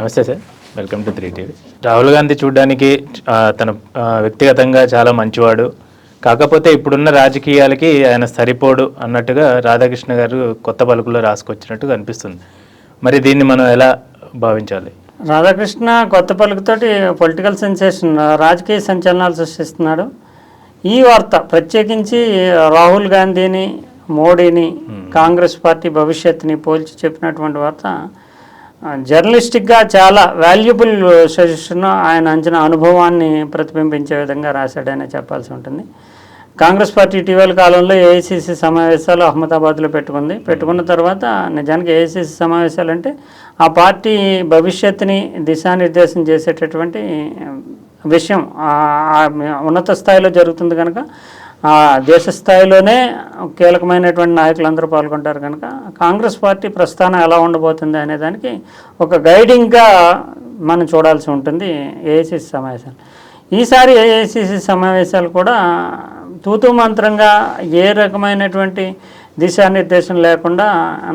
నమస్తే sir. Welcome to three TV. Rahul Gandhi చూడడానికి తన వ్యక్తిగతంగా చాలా మంచివాడు. కాకపోతే ఇప్పుడున్న రాజకీయాలకి ఆయన సరిపోడు అన్నట్టుగా రాధాకృష్ణ గారు కొత్త పలుకులో రాసుకొచ్చినట్టు కనిపిస్తుంది. మరి దీన్ని మనం ఎలా భావించాలి? రాధాకృష్ణ కొత్త పలుకుతోటి పొలిటికల్ సెన్సేషన్ రాజకీయ సంచలనాలు సృష్టిస్తున్నాడు. ఈ వార్త ప్రత్యేకించి రాహుల్ గాంధీని మోడీని కాంగ్రెస్ పార్టీ భవిష్యత్తుని పోల్చి చెప్పినటువంటి వార్త జర్నలిస్టిక్గా చాలా వాల్యుబుల్ సజెషన్ ఆయన అంచనా అనుభవాన్ని ప్రతిబింబించే విధంగా రాశాడని చెప్పాల్సి ఉంటుంది. కాంగ్రెస్ పార్టీ ఇటీవల కాలంలో ఏఐసిసి సమావేశాలు అహ్మదాబాద్లో పెట్టుకుంది. పెట్టుకున్న తర్వాత నిజానికి ఏఐసిసి సమావేశాలు అంటే ఆ పార్టీ భవిష్యత్తుని దిశానిర్దేశం చేసేటటువంటి విషయం ఉన్నత స్థాయిలో జరుగుతుంది కనుక దేశ స్థాయిలోనే కీలకమైనటువంటి నాయకులందరూ పాల్గొంటారు కనుక కాంగ్రెస్ పార్టీ ప్రస్థానం ఎలా ఉండబోతుంది అనే దానికి ఒక గైడింగ్గా మనం చూడాల్సి ఉంటుంది ఏఐసిసి సమావేశాలు. ఈసారి ఏఐసిసి సమావేశాలు కూడా తూతూ మంత్రంగా ఏ రకమైనటువంటి దిశానిర్దేశం లేకుండా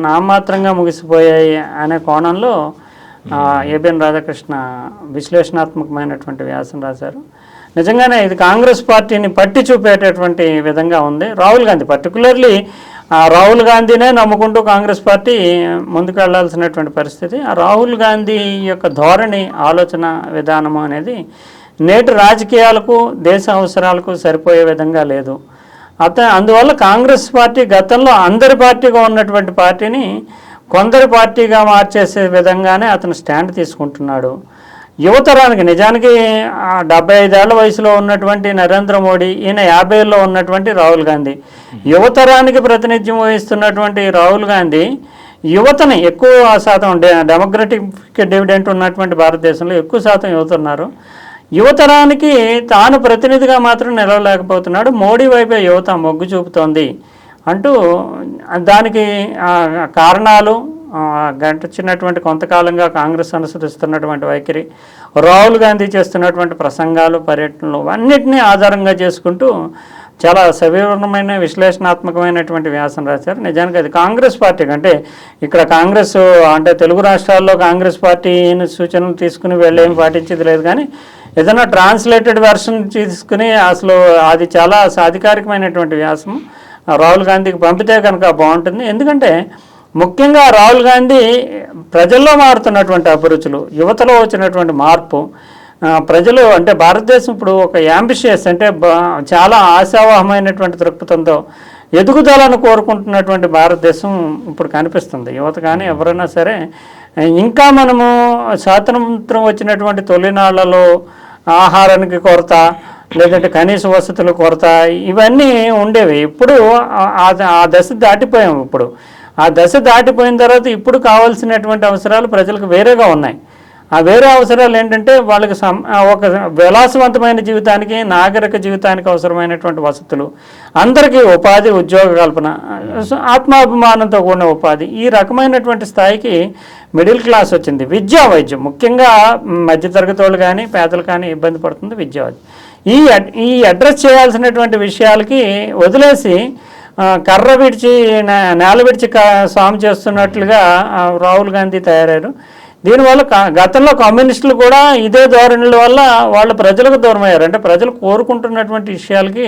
నామాత్రంగా ముగిసిపోయాయి అనే కోణంలో ఏబిఎన్ రాధాకృష్ణ విశ్లేషణాత్మకమైనటువంటి వ్యాసం రాశారు. నిజంగానే ఇది కాంగ్రెస్ పార్టీని పట్టి చూపేటటువంటి విధంగా ఉంది. రాహుల్ గాంధీ పర్టికులర్లీ రాహుల్ గాంధీనే నమ్ముకుంటూ కాంగ్రెస్ పార్టీ ముందుకు వెళ్ళాల్సినటువంటి పరిస్థితి. ఆ రాహుల్ గాంధీ యొక్క ధోరణి ఆలోచన విధానము అనేది నేటి రాజకీయాలకు దేశ అవసరాలకు సరిపోయే విధంగా లేదు. అత అందువల్ల కాంగ్రెస్ పార్టీ గతంలో అందరి పార్టీగా ఉన్నటువంటి పార్టీని కొందరి పార్టీగా మార్చేసే విధంగానే అతను స్టాండ్ తీసుకుంటున్నాడు. యువతరానికి నిజానికి డెబ్బై ఐదేళ్ళ వయసులో ఉన్నటువంటి నరేంద్ర మోడీ ఈయన యాభైలో ఉన్నటువంటి రాహుల్ గాంధీ. యువతరానికి ప్రాతినిధ్యం వహిస్తున్నటువంటి రాహుల్ గాంధీ యువతని ఎక్కువ శాతం డె- డెమోక్రటిక్ డివిడెంట్ ఉన్నటువంటి భారతదేశంలో ఎక్కువ శాతం యువత ఉన్నారు యువతరానికి తాను ప్రతినిధిగా మాత్రం నిలవలేకపోతున్నాడు. మోడీ వైపే యువత మొగ్గు చూపుతోంది అంటూ దానికి కారణాలు గడిచినటువంటి కొంతకాలంగా కాంగ్రెస్ అనుసరిస్తున్నటువంటి వైఖరి రాహుల్ గాంధీ చేస్తున్నటువంటి ప్రసంగాలు పర్యటనలు అన్నిటినీ ఆధారంగా చేసుకుంటూ చాలా సవివరమైన విశ్లేషణాత్మకమైనటువంటి వ్యాసం రాశారు. నిజానికి అది కాంగ్రెస్ పార్టీకి అంటే ఇక్కడ కాంగ్రెస్ అంటే తెలుగు రాష్ట్రాల్లో కాంగ్రెస్ పార్టీ సూచనలు తీసుకుని వెళ్ళేం పాటించేది లేదు కానీ ఏదైనా ట్రాన్స్లేటెడ్ వెర్షన్ తీసుకుని అసలు అది చాలా సాధికారికమైనటువంటి వ్యాసం. రాహుల్ గాంధీకి పంపితే కనుక బాగుంటుంది. ఎందుకంటే ముఖ్యంగా రాహుల్ గాంధీ ప్రజల్లో మారుతున్నటువంటి అభిరుచులు యువతలో వచ్చినటువంటి మార్పు ప్రజలు అంటే భారతదేశం ఇప్పుడు ఒక యాంబిషియస్ అంటే చాలా ఆశావహమైనటువంటి దృక్పథంతో ఎదుగుదలను కోరుకుంటున్నటువంటి భారతదేశం ఇప్పుడు కనిపిస్తుంది. యువత కానీ ఎవరైనా సరే ఇంకా మనము స్వాతంత్రం వచ్చినటువంటి తొలినాళ్ళలో ఆహారానికి కొరత లేదంటే కనీస వసతుల కొరత ఇవన్నీ ఉండేవి. ఇప్పుడు ఆ- దశ దాటిపోయాం ఇప్పుడు. ఆ దశ దాటిపోయిన తర్వాత ఇప్పుడు కావాల్సినటువంటి అవసరాలు ప్రజలకు వేరేగా ఉన్నాయి. ఆ వేరే అవసరాలు ఏంటంటే వాళ్ళకి సం ఒక విలాసవంతమైన జీవితానికి నాగరిక జీవితానికి అవసరమైనటువంటి వసతులు అందరికీ ఉపాధి ఉద్యోగ కల్పన ఆత్మాభిమానంతో కూడిన ఉపాధి ఈ రకమైనటువంటి స్థాయికి మిడిల్ క్లాస్ వచ్చింది. విద్యా వైద్యం ముఖ్యంగా మధ్యతరగతి వాళ్ళు కానీ పేదలు కానీ ఇబ్బంది పడుతుంది విద్యా వైద్యం. ఈ ఈ అడ్రస్ చేయాల్సినటువంటి విషయాలకి వదిలేసి కర్ర విడిచి నే- నేల విడిచి కా- సాము చేస్తున్నట్లుగా రాహుల్ గాంధీ తయారయ్యారు. దీనివల్ల గతంలో కమ్యూనిస్టులు కూడా ఇదే ధోరణుల వల్ల వాళ్ళు ప్రజలకు దూరం అయ్యారు అంటే ప్రజలు కోరుకుంటున్నటువంటి విషయాలకి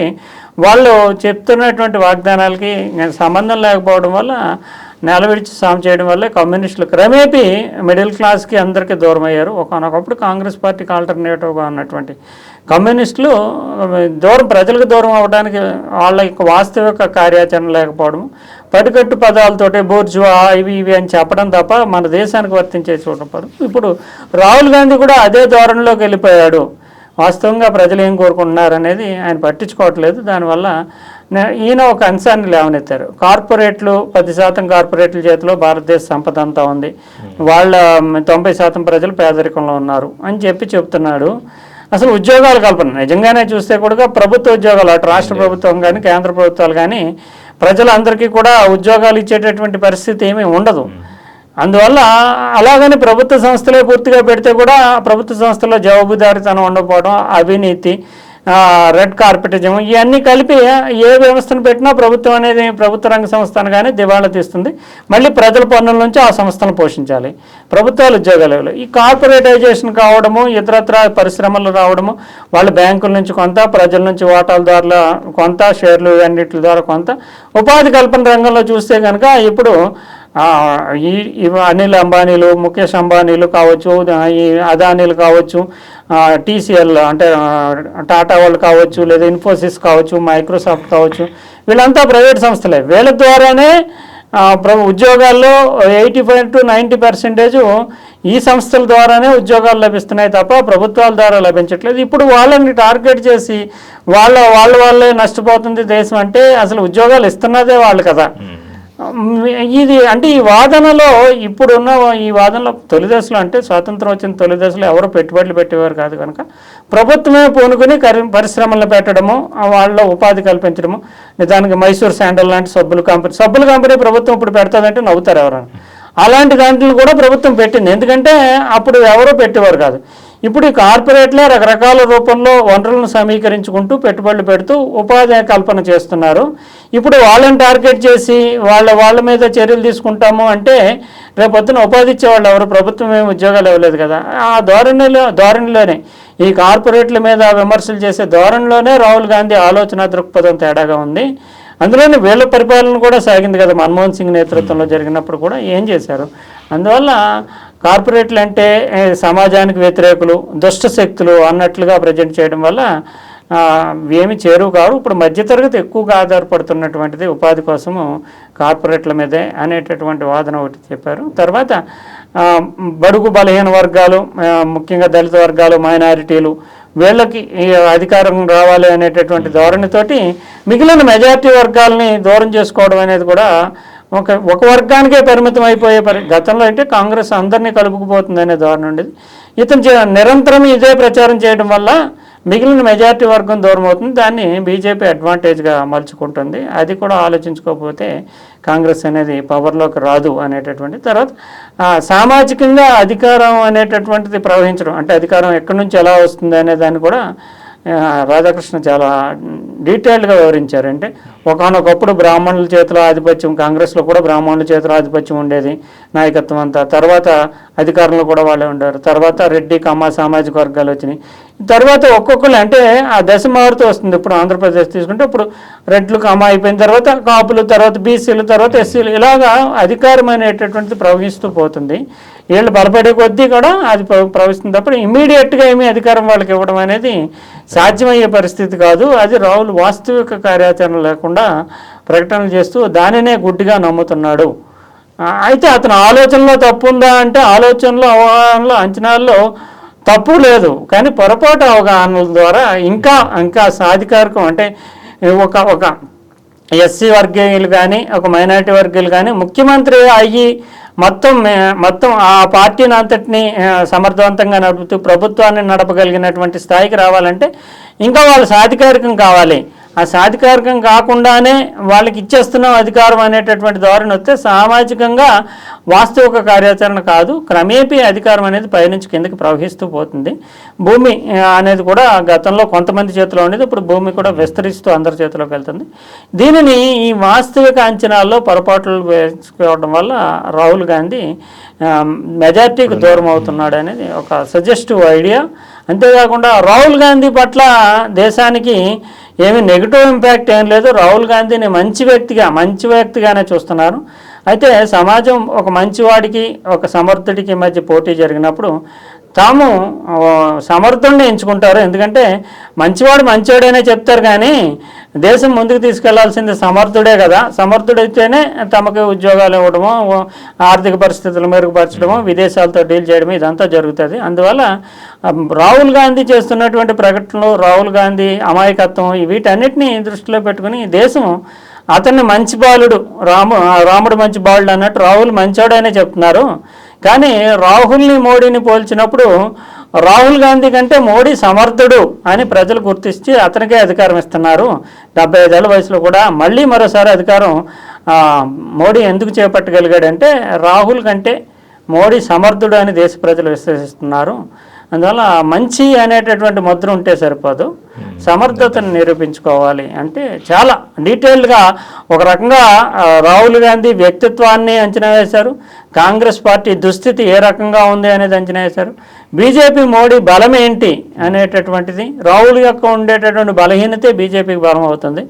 వాళ్ళు చెప్తున్నటువంటి వాగ్దానాలకి సంబంధం లేకపోవడం వల్ల నేల విడిచి సాము చేయడం వల్ల కమ్యూనిస్టులు క్రమేపీ మిడిల్ క్లాస్కి అందరికీ దూరం అయ్యారు ఒకనొకప్పుడు కాంగ్రెస్ పార్టీకి ఆల్టర్నేటివ్గా ఉన్నటువంటి కమ్యూనిస్టులు దూరం ప్రజలకు దూరం అవ్వడానికి వాళ్ళ యొక్క వాస్తవిక కార్యాచరణ లేకపోవడం పడికట్టు పదాలతోటి బోర్జువా ఇవి ఇవి అని చెప్పడం తప్ప మన దేశానికి వర్తించే చూడపడం ఇప్పుడు రాహుల్ గాంధీ కూడా అదే ధోరణిలోకి వెళ్ళిపోయాడు. వాస్తవంగా ప్రజలు ఏం కోరుకుంటున్నారు అనేది ఆయన పట్టించుకోవట్లేదు. దానివల్ల ఈయన ఒక అంశాన్ని లేవనెత్తారు. కార్పొరేట్లు పది శాతం కార్పొరేట్ల చేతిలో భారతదేశ సంపద అంతా ఉంది. వాళ్ళ తొంభై శాతం ప్రజలు పేదరికంలో ఉన్నారు అని చెప్పి చెప్తున్నాడు. అసలు ఉద్యోగాల కల్పన నిజంగానే చూస్తే కూడా ప్రభుత్వ ఉద్యోగాలు అటు రాష్ట్ర ప్రభుత్వం కానీ కేంద్ర ప్రభుత్వాలు కానీ ప్రజలందరికీ కూడా ఉద్యోగాలు ఇచ్చేటటువంటి పరిస్థితి ఏమీ ఉండదు. అందువల్ల అలాగని ప్రభుత్వ సంస్థలే పూర్తిగా పెడితే కూడా ప్రభుత్వ సంస్థల్లో జవాబుదారీతనం ఉండకపోవడం అవినీతి రెడ్ కార్పెటిజం ఇవన్నీ కలిపి ఏ వ్యవస్థను పెట్టినా ప్రభుత్వం అనేది ప్రభుత్వ రంగ సంస్థను కానీ దివాళా తీస్తుంది. మళ్ళీ ప్రజల పన్నుల నుంచి ఆ సంస్థను పోషించాలి. ప్రభుత్వాలు ఉద్యోగాలు ఈ కార్పొరేటైజేషన్ కావడము ఇతరత్ర పరిశ్రమలు రావడము వాళ్ళ బ్యాంకుల నుంచి కొంత ప్రజల నుంచి వాటాల ద్వారా కొంత షేర్లు అన్నిటి ద్వారా కొంత. ఉపాధి కల్పన రంగంలో చూస్తే కనుక ఇప్పుడు ఈ అనిల్ అంబానీలు ముఖేష్ అంబానీలు కావచ్చు ఈ అదానీలు కావచ్చు టీసీఎల్ అంటే టాటా వాళ్ళు కావచ్చు లేదా ఇన్ఫోసిస్ కావచ్చు మైక్రోసాఫ్ట్ కావచ్చు వీళ్ళంతా ప్రైవేట్ సంస్థలే. వీళ్ళ ద్వారానే ప్రభు ఉద్యోగాల్లో eighty five to ninety percentage ఈ సంస్థల ద్వారానే ఉద్యోగాలు లభిస్తున్నాయి తప్ప ప్రభుత్వాల ద్వారా లభించట్లేదు. ఇప్పుడు వాళ్ళని టార్గెట్ చేసి వాళ్ళ వాళ్ళ వాళ్ళే నష్టపోతుంది దేశం అంటే అసలు ఉద్యోగాలు ఇస్తున్నదే వాళ్ళు కదా. ఇది అంటే ఈ వాదనలో ఇప్పుడున్న ఈ వాదనలో తొలి దశలో అంటే స్వాతంత్రం వచ్చిన తొలి దశలో ఎవరు పెట్టుబడులు పెట్టేవారు కాదు కనుక ప్రభుత్వమే పూనుకుని పరిశ్రమలు పెట్టడము వాళ్ళ ఉపాధి కల్పించడము. నిజానికి మైసూర్ శాండల్ లాంటి సబ్బులు కంపెనీ సబ్బులు కంపెనీ ప్రభుత్వం ఇప్పుడు పెడతాదంటే నవ్వుతారు ఎవరైనా. అలాంటి దాంట్లో కూడా ప్రభుత్వం పెట్టింది. ఎందుకంటే అప్పుడు ఎవరో పెట్టేవారు కాదు. ఇప్పుడు ఈ కార్పొరేట్లే రకరకాల రూపంలో వనరులను సమీకరించుకుంటూ పెట్టుబడులు పెడుతూ ఉపాధి కల్పన చేస్తున్నారు. ఇప్పుడు వాళ్ళని టార్గెట్ చేసి వాళ్ళ వాళ్ళ మీద చర్యలు తీసుకుంటాము అంటే రేపొద్దున ఉపాధి ఇచ్చేవాళ్ళు ఎవరు? ప్రభుత్వం ఏమి ఉద్యోగాలు ఇవ్వలేదు కదా. ఆ ధోరణిలో ధోరణిలోనే ఈ కార్పొరేట్ల మీద విమర్శలు చేసే ధోరణిలోనే రాహుల్ గాంధీ ఆలోచన దృక్పథం తేడాగా ఉంది. అందులోనే వీళ్ళ పరిపాలన కూడా సాగింది కదా మన్మోహన్ సింగ్ నేతృత్వంలో జరిగినప్పుడు కూడా ఏం చేశారు? అందువల్ల కార్పొరేట్లు అంటే సమాజానికి వ్యతిరేకులు దుష్ట శక్తులు అన్నట్లుగా ప్రజెంట్ చేయడం వల్ల ఏమి చేరువు కారు. ఇప్పుడు మధ్యతరగతి ఎక్కువగా ఆధారపడుతున్నటువంటిది ఉపాధి కోసము కార్పొరేట్ల మీదే అనేటటువంటి వాదన ఒకటి చెప్పారు. తర్వాత బడుగు బలహీన వర్గాలు ముఖ్యంగా దళిత వర్గాలు మైనారిటీలు వీళ్ళకి అధికారం రావాలి అనేటటువంటి ధోరణితోటి మిగిలిన మెజారిటీ వర్గాలని దూరం చేసుకోవడం అనేది కూడా ఒక ఒక వర్గానికే పరిమితం అయిపోయే పరి గతంలో అంటే కాంగ్రెస్ అందరినీ కలుపుకుపోతుంది అనే ధోరణి ఉండేది. ఇతను నిరంతరం ఇదే ప్రచారం చేయడం వల్ల మిగిలిన మెజారిటీ వర్గం దూరం అవుతుంది. దాన్ని బీజేపీ అడ్వాంటేజ్గా మలుచుకుంటుంది. అది కూడా ఆలోచించుకోకపోతే కాంగ్రెస్ అనేది పవర్లోకి రాదు అనేటటువంటి తర్వాత సామాజికంగా అధికారం అనేటటువంటిది ప్రవహించడం అంటే అధికారం ఎక్కడి నుంచి ఎలా వస్తుంది అనే దాన్ని కూడా రాధాకృష్ణ చాలా డీటెయిల్డ్గా వివరించారు. అంటే ఒకనొకప్పుడు బ్రాహ్మణుల చేతిలో ఆధిపత్యం కాంగ్రెస్లో కూడా బ్రాహ్మణుల చేతిలో ఆధిపత్యం ఉండేది నాయకత్వం అంతా. తర్వాత అధికారంలో కూడా వాళ్ళే ఉండారు తర్వాత రెడ్డి కమ్మ సామాజిక వర్గాలు వచ్చినాయి. తర్వాత ఒక్కొక్కరు అంటే ఆ దశ మారుతూ వస్తుంది. ఇప్పుడు ఆంధ్రప్రదేశ్ తీసుకుంటే ఇప్పుడు రెడ్లు కమ్మ అయిపోయిన తర్వాత కాపులు తర్వాత బీసీలు తర్వాత ఎస్సీలు ఇలాగా అధికారం అనేటటువంటిది ప్రవహిస్తూ పోతుంది. వీళ్ళు బలపడే కొద్దీ కూడా అది ప్ర- ప్రవహిస్తుంది తప్ప ఇమీడియట్గా ఏమీ అధికారం వాళ్ళకి ఇవ్వడం అనేది సాధ్యమయ్యే పరిస్థితి కాదు. అది రాహుల్ వాస్తవిక కార్యాచరణ లేకుండా ప్రకటనలు చేస్తూ దానినే గుడ్డిగా నమ్ముతున్నాడు. అయితే అతని ఆలోచనలో తప్పు ఉందా అంటే ఆలోచనలో అవగాహనలో అంచనాల్లో తప్పు లేదు. కానీ పొరపాటు అవగాహనల ద్వారా ఇంకా ఇంకా సాధికారికం అంటే ఒక ఒక ఎస్సీ వర్గీయులు కానీ ఒక మైనారిటీ వర్గీయులు కానీ ముఖ్యమంత్రి అయ్యి మొత్తం మొత్తం ఆ పార్టీని అంతటిని సమర్థవంతంగా నడుపుతూ ప్రభుత్వాన్ని నడపగలిగినటువంటి స్థాయికి రావాలంటే ఇంకా వాళ్ళు సాధికారికం కావాలి. ఆ సాధికారికం కాకుండానే వాళ్ళకి ఇచ్చేస్తున్నాం అధికారం అనేటటువంటి ధోరణి వస్తే సామాజికంగా వాస్తవిక కార్యాచరణ కాదు క్రమేపీ అధికారం అనేది పైనుంచి కిందకి ప్రవహిస్తూ పోతుంది. భూమి అనేది కూడా గతంలో కొంతమంది చేతిలో ఉండేది ఇప్పుడు భూమి కూడా విస్తరిస్తూ అందరి చేతిలోకి వెళ్తుంది. దీనిని ఈ వాస్తవిక అంచనాల్లో పొరపాట్లు వేసుకోవడం వల్ల రాహుల్ గాంధీ మెజార్టీకి దూరం అవుతున్నాడు అనేది ఒక సజెస్టివ్ ఐడియా. అంతేకాకుండా రాహుల్ గాంధీ పట్ల దేశానికి ఏమి నెగిటివ్ ఇంపాక్ట్ ఏం లేదు. రాహుల్ గాంధీని మంచి వ్యక్తిగా మంచి వ్యక్తిగానే చూస్తున్నారు. అయితే సమాజం ఒక మంచివాడికి ఒక సమర్థుడికి మధ్య పోటీ జరిగినప్పుడు తాము సమర్థుడిని ఎంచుకుంటారు. ఎందుకంటే మంచివాడు మంచివాడనే చెప్తారు కానీ దేశం ముందుకు తీసుకెళ్ళాల్సింది సమర్థుడే కదా. సమర్థుడైతేనే తమకు ఉద్యోగాలు ఇవ్వడము ఆర్థిక పరిస్థితులు మెరుగుపరచడము విదేశాలతో డీల్ చేయడం ఇదంతా జరుగుతుంది. అందువల్ల రాహుల్ గాంధీ చేస్తున్నటువంటి ప్రకటనలు రాహుల్ గాంధీ అమాయకత్వం వీటన్నిటిని దృష్టిలో పెట్టుకుని దేశం అతన్ని మంచి బాలుడు రాము రాముడు మంచి బాలుడు అన్నట్టు రాహుల్ మంచోడనే చెప్తున్నారు. కానీ రాహుల్ని మోడీని పోల్చినప్పుడు రాహుల్ గాంధీ కంటే మోడీ సమర్థుడు అని ప్రజలు గుర్తించి అతనికే అధికారం ఇస్తున్నారు. డెబ్బై ఐదేళ్ళ వయసులో కూడా మళ్ళీ మరోసారి అధికారం మోడీ ఎందుకు చేపట్టగలిగాడంటే రాహుల్ కంటే మోడీ సమర్థుడు అని దేశ ప్రజలు విశ్వసిస్తున్నారు. అందువల్ల మంచి అనేటటువంటి ముద్ర ఉంటే సరిపోదు. సమర్థతను నిరూపించుకోవాలి అంటే చాలా డీటెయిల్డ్గా ఒక రకంగా రాహుల్ గాంధీ వ్యక్తిత్వాన్ని అంచనా వేశారు. కాంగ్రెస్ పార్టీ దుస్థితి ఏ రకంగా ఉంది అనేది అంచనా వేశారు. బీజేపీ మోడీ బలం ఏంటి అనేటటువంటిది రాహుల్ యొక్క ఉండేటటువంటి బలహీనతే బీజేపీకి బలం అవుతుంది.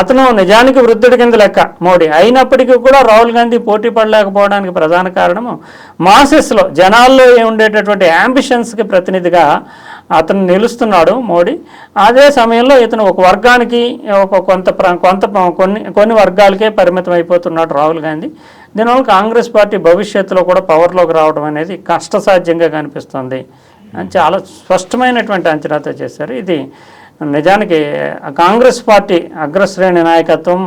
అతను నిజానికి వృద్ధుడి కింద లెక్క మోడీ. అయినప్పటికీ కూడా రాహుల్ గాంధీ పోటీ పడలేకపోవడానికి ప్రధాన కారణము మాసెస్లో జనాల్లో ఉండేటటువంటి యాంబిషన్స్కి ప్రతినిధిగా అతను నిలుస్తున్నాడు మోడీ. అదే సమయంలో ఇతను ఒక వర్గానికి ఒక కొంత కొంత కొన్ని కొన్ని వర్గాలకే పరిమితం అయిపోతున్నాడు రాహుల్ గాంధీ. దీనివల్ల కాంగ్రెస్ పార్టీ భవిష్యత్తులో కూడా పవర్లోకి రావడం అనేది కష్టసాధ్యంగా కనిపిస్తుంది అని చాలా స్పష్టమైనటువంటి అంచనాతో చేశారు. ఇది నిజానికి కాంగ్రెస్ పార్టీ అగ్రశ్రేణి నాయకత్వం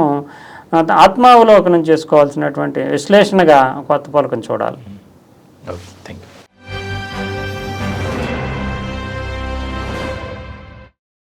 ఆత్మావలోకనం చేసుకోవాల్సినటువంటి విశ్లేషణగా కొత్త పలకం చూడాలి. Thank you